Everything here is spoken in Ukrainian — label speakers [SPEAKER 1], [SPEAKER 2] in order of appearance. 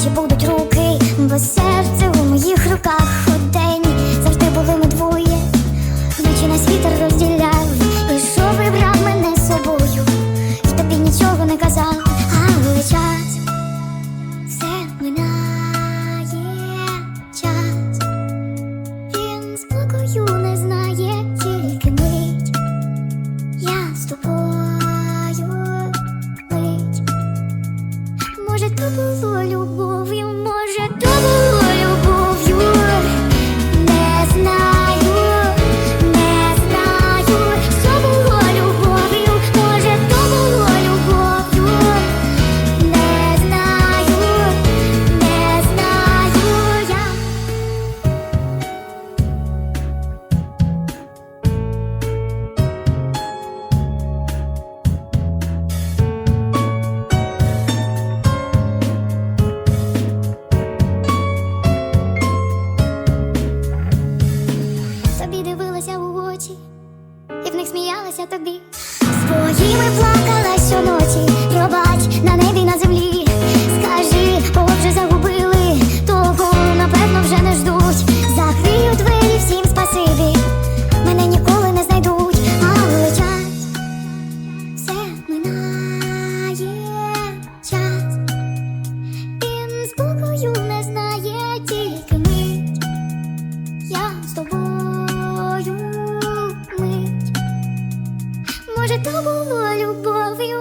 [SPEAKER 1] J'ai pour de було любов'ю, може, то було. тобі, своїми плакала. Може, то було любов'ю,